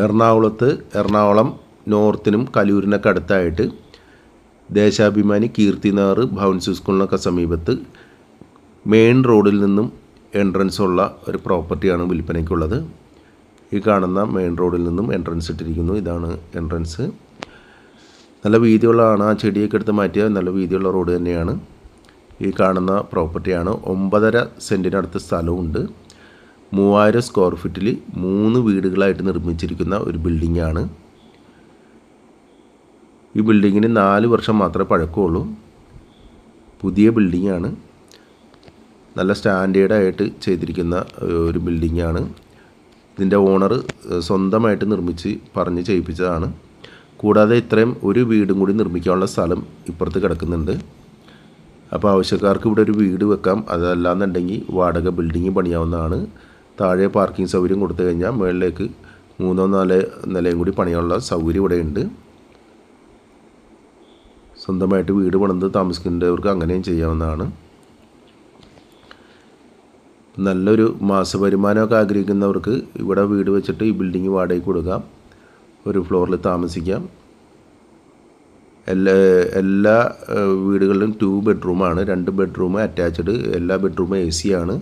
എറണാകുളത്ത് എറണാകുളം നോർത്തിനും കലൂരിനൊക്കെ അടുത്തായിട്ട് ദേശാഭിമാനി കീർത്തിനാർ ഭവൻസ് സ്കൂളിനൊക്കെ സമീപത്ത് മെയിൻ റോഡിൽ നിന്നും എൻട്രൻസ് ഉള്ള ഒരു പ്രോപ്പർട്ടിയാണ് വിൽപ്പനയ്ക്കുള്ളത്. ഈ കാണുന്ന മെയിൻ റോഡിൽ നിന്നും എൻട്രൻസ് ഇട്ടിരിക്കുന്നു. ഇതാണ് എൻട്രൻസ് നല്ല വീതിയുള്ളതാണ്. ആ ചെടിയൊക്കെ എടുത്ത് മാറ്റിയ നല്ല വീതിയുള്ള റോഡ് തന്നെയാണ്. ഈ കാണുന്ന പ്രോപ്പർട്ടിയാണ്. ഒമ്പതര സെന്റിനടുത്ത് സ്ഥലമുണ്ട്. മൂവായിരം സ്ക്വയർ ഫീറ്റിൽ മൂന്ന് വീടുകളായിട്ട് നിർമ്മിച്ചിരിക്കുന്ന ഒരു ബിൽഡിങ്ങാണ് ഈ ബിൽഡിങ്ങിന് നാല് വർഷം മാത്രമേ പഴക്കമുള്ളൂ. പുതിയ ബിൽഡിങ്ങാണ് നല്ല സ്റ്റാൻഡേർഡായിട്ട് ചെയ്തിരിക്കുന്ന ഒരു ബിൽഡിങ്ങാണ് ഇതിന്റെ ഓണർ സ്വന്തമായിട്ട് നിർമ്മിച്ച് പറഞ്ഞ് ചെയ്യിപ്പിച്ചതാണ്. കൂടാതെ ഇത്രയും ഒരു വീടും കൂടി നിർമ്മിക്കാനുള്ള സ്ഥലം ഇപ്പുറത്ത് കിടക്കുന്നുണ്ട്. അപ്പോൾ ആവശ്യക്കാർക്ക് ഇവിടെ ഒരു വീട് വെക്കാം. അതല്ലാന്നുണ്ടെങ്കിൽ വാടക ബിൽഡിങ് പണിയാവുന്നതാണ്. താഴെ പാർക്കിംഗ് സൗകര്യം കൊടുത്തു കഴിഞ്ഞാൽ മുകളിലേക്ക് മൂന്നോ നാല് നിലയും കൂടി പണിയാനുള്ള സൗകര്യം ഇവിടെ ഉണ്ട് സ്വന്തമായിട്ട് വീട് പണിത് താമസിക്കേണ്ടവർക്ക് അങ്ങനെയും ചെയ്യാവുന്നതാണ്. നല്ലൊരു മാസവരുമാനമൊക്കെ ആഗ്രഹിക്കുന്നവർക്ക് ഇവിടെ വീട് വെച്ചിട്ട് ഈ ബിൽഡിങ് വാടകയ്ക്ക് കൊടുക്കാം. ഒരു ഫ്ലോറിൽ താമസിക്കാം. എല്ലാ എല്ലാ വീടുകളിലും ടു ബെഡ്റൂമാണ് രണ്ട് ബെഡ്റൂം അറ്റാച്ച്ഡ് എല്ലാ ബെഡ്റൂമും എ സി ആണ്.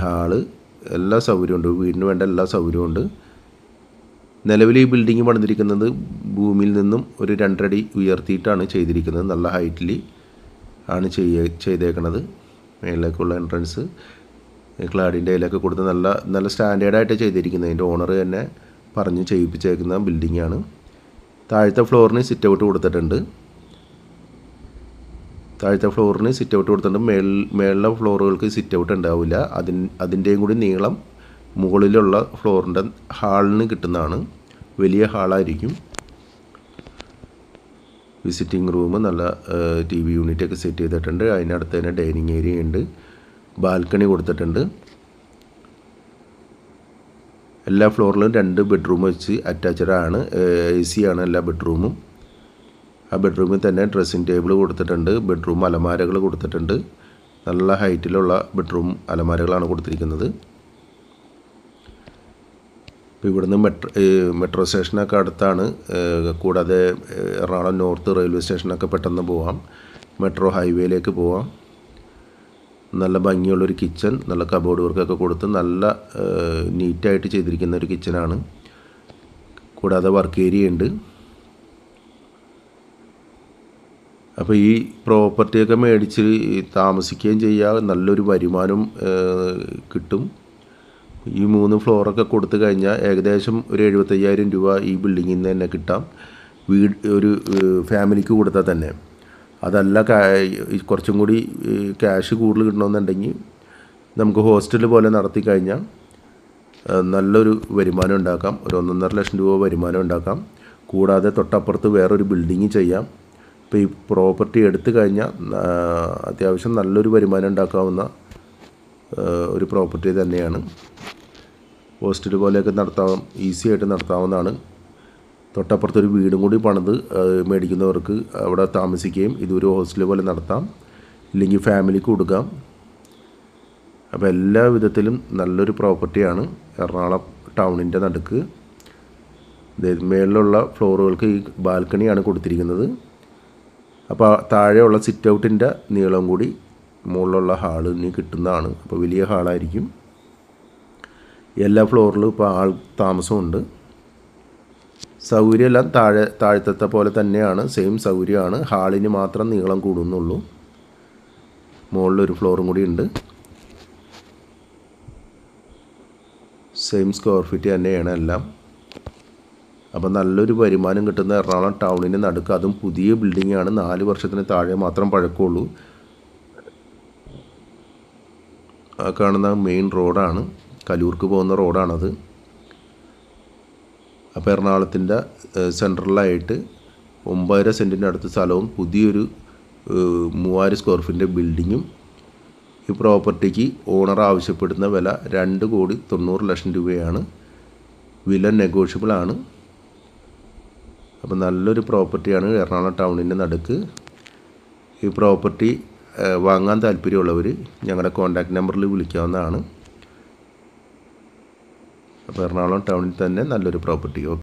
ഹാൾ എല്ലാ സൗകര്യമുണ്ട്. വീടിന് വേണ്ട എല്ലാ സൗകര്യമുണ്ട്. നിലവിൽ ഈ ബിൽഡിംഗ് പണിതിരിക്കുന്നത് ഭൂമിയിൽ നിന്നും ഒരു രണ്ടടി ഉയർത്തിയിട്ടാണ് ചെയ്തിരിക്കുന്നത്. നല്ല ഹൈറ്റിൽ ആണ് ചെയ്യ ചെയ്തേക്കണത്. മേളിലേക്കുള്ള എൻട്രൻസ് ക്ലാഡിന്റെ അതിലൊക്കെ കൊടുത്ത് നല്ല നല്ല സ്റ്റാൻഡേർഡായിട്ട് ചെയ്തിരിക്കുന്നത്. അതിന്റെ ഓണർ തന്നെ പറഞ്ഞ് ചെയ്യിപ്പിച്ചേക്കുന്ന ബിൽഡിങ്ങാണ് താഴത്തെ ഫ്ലോറിന് സിറ്റ് ഔട്ട് കൊടുത്തിട്ടുണ്ട്. താഴത്തെ ഫ്ലോറിന് സിറ്റ് ഔട്ട് കൊടുത്തിട്ടുണ്ട്. മേൽ മേളിലെ ഫ്ലോറുകൾക്ക് സിറ്റ് ഔട്ട് ഉണ്ടാവില്ല. അതിൻ അതിന്റെയും കൂടി നീളം മുകളിലുള്ള ഫ്ലോറിന്റെ ഹാളിന് കിട്ടുന്നതാണ്. വലിയ ഹാളായിരിക്കും. വിസിറ്റിംഗ് റൂം നല്ല ടി വി യൂണിറ്റൊക്കെ സെറ്റ് ചെയ്തിട്ടുണ്ട്. അതിനടുത്ത് തന്നെ ഡൈനിങ് ഏരിയ ഉണ്ട്. ബാൽക്കണി കൊടുത്തിട്ടുണ്ട്. എല്ലാ ഫ്ലോറിലും രണ്ട് ബെഡ്റൂം വെച്ച് അറ്റാച്ച്ഡ് ആണ്. എ സി ആണ് എല്ലാ ബെഡ്റൂമും ആ ബെഡ്റൂമിൽ തന്നെ ഡ്രസ്സിങ് ടേബിൾ കൊടുത്തിട്ടുണ്ട്. ബെഡ്റൂം അലമാരകൾ കൊടുത്തിട്ടുണ്ട്. നല്ല ഹൈറ്റിലുള്ള ബെഡ്റൂം അലമാരകളാണ് കൊടുത്തിരിക്കുന്നത്. ഇപ്പോൾ ഇവിടുന്ന് മെട്രോ മെട്രോ സ്റ്റേഷനൊക്കെ അടുത്താണ്. കൂടാതെ എറണാകുളം നോർത്ത് റെയിൽവേ സ്റ്റേഷനൊക്കെ പെട്ടെന്ന് പോവാം. മെട്രോ ഹൈവേയിലേക്ക് പോവാം. നല്ല ഭംഗിയുള്ളൊരു കിച്ചൺ നല്ല കബോർഡ് വർക്കൊക്കെ കൊടുത്ത് നല്ല നീറ്റായിട്ട് ചെയ്തിരിക്കുന്ന ഒരു കിച്ചനാണ് കൂടാതെ വർക്ക് ഏരിയ ഉണ്ട്. അപ്പോൾ ഈ പ്രോപ്പർട്ടിയൊക്കെ മേടിച്ച് താമസിക്കുകയും ചെയ്യുക നല്ലൊരു വരുമാനം കിട്ടും. ഈ മൂന്ന് ഫ്ലോറൊക്കെ കൊടുത്തു കഴിഞ്ഞാൽ ഏകദേശം ഒരു എഴുപത്തയ്യായിരം രൂപ ഈ ബിൽഡിങ്ങിൽ നിന്ന് തന്നെ കിട്ടാം. വീട് ഒരു ഫാമിലിക്ക് കൊടുത്താൽ തന്നെ. അതല്ല കുറച്ചും കൂടി ക്യാഷ് കൂടുതൽ കിട്ടണമെന്നുണ്ടെങ്കിൽ നമുക്ക് ഹോസ്റ്റൽ പോലെ നടത്തി കഴിഞ്ഞാൽ നല്ലൊരു വരുമാനം ഉണ്ടാക്കാം. ഒരു ഒന്നൊന്നര ലക്ഷം രൂപ വരുമാനം ഉണ്ടാക്കാം. കൂടാതെ തൊട്ടപ്പുറത്ത് വേറൊരു ബിൽഡിങ് ചെയ്യാം. ഇപ്പോൾ ഈ പ്രോപ്പർട്ടി എടുത്തു കഴിഞ്ഞാൽ അത്യാവശ്യം നല്ലൊരു വരുമാനം ഉണ്ടാക്കാവുന്ന ഒരു പ്രോപ്പർട്ടി തന്നെയാണ്. ഹോസ്റ്റൽ പോലെയൊക്കെ നടത്താം ഈസി ആയിട്ട് നടത്താവുന്നതാണ്. തൊട്ടപ്പുറത്തൊരു വീടും കൂടി പണിത് മേടിക്കുന്നവർക്ക് അവിടെ താമസിക്കുകയും ഇതൊരു ഹോസ്റ്റൽ പോലെ നടത്താം ഇല്ലെങ്കിൽ ഫാമിലിക്ക് കൊടുക്കാം. അപ്പോൾ എല്ലാ വിധത്തിലും നല്ലൊരു പ്രോപ്പർട്ടിയാണ് എറണാകുളം ടൗണിന്റെ നടുക്ക്. മേളിലുള്ള ഫ്ലോറുകൾക്ക് ഈ ബാൽക്കണിയാണ് കൊടുത്തിരിക്കുന്നത്. അപ്പോൾ താഴെയുള്ള സിറ്റ് ഔട്ടിന്റെ നീളം കൂടി മുകളിലുള്ള ഹാളിന് കിട്ടുന്നതാണ്. അപ്പോൾ വലിയ ഹാളായിരിക്കും എല്ലാ ഫ്ലോറിലും ഇപ്പോൾ ആൾ താമസമുണ്ട്. സൗകര്യമെല്ലാം താഴെ താഴ്ത്തത്തെ പോലെ തന്നെയാണ്. സെയിം സൗകര്യമാണ്. ഹാളിന് മാത്രം നീളം കൂടുന്നുള്ളൂ. മുകളിലൊരു ഫ്ലോറും കൂടി ഉണ്ട്. സെയിം സ്ക്വയർ ഫീറ്റ് തന്നെയാണ് എല്ലാം. അപ്പോൾ നല്ലൊരു വരുമാനം കിട്ടുന്ന എറണാകുളം ടൗണിന് നടുക്ക് അതും പുതിയ ബിൽഡിംഗ് ആണ്. നാല് വർഷത്തിന് താഴെ മാത്രം പഴക്കമുള്ളൂ. ആ കാണുന്ന മെയിൻ റോഡാണ് കലൂർക്ക് പോകുന്ന റോഡാണത് അപ്പോൾ എറണാകുളത്തിന്റെ സെൻട്രലായിട്ട് ഒമ്പതര സെന്റിന്റെ അടുത്ത സ്ഥലവും പുതിയൊരു മൂവായിരം സ്ക്വയർ ഫീറ്റിന്റെ ബിൽഡിങ്ങും ഈ പ്രോപ്പർട്ടിക്ക് ഓണർ ആവശ്യപ്പെടുന്ന വില രണ്ട് കോടി തൊണ്ണൂറ് ലക്ഷം രൂപയാണ്. വില നെഗോഷ്യബിൾ ആണ്. അപ്പോൾ നല്ലൊരു പ്രോപ്പർട്ടിയാണ് എറണാകുളം ടൗണിന്റെ നടുക്ക്. ഈ പ്രോപ്പർട്ടി വാങ്ങാൻ താല്പര്യമുള്ളവർ ഞങ്ങളുടെ കോൺടാക്റ്റ് നമ്പറിൽ വിളിക്കാവുന്നതാണ്. അപ്പോൾ എറണാകുളം ടൗണിൽ തന്നെ നല്ലൊരു പ്രോപ്പർട്ടി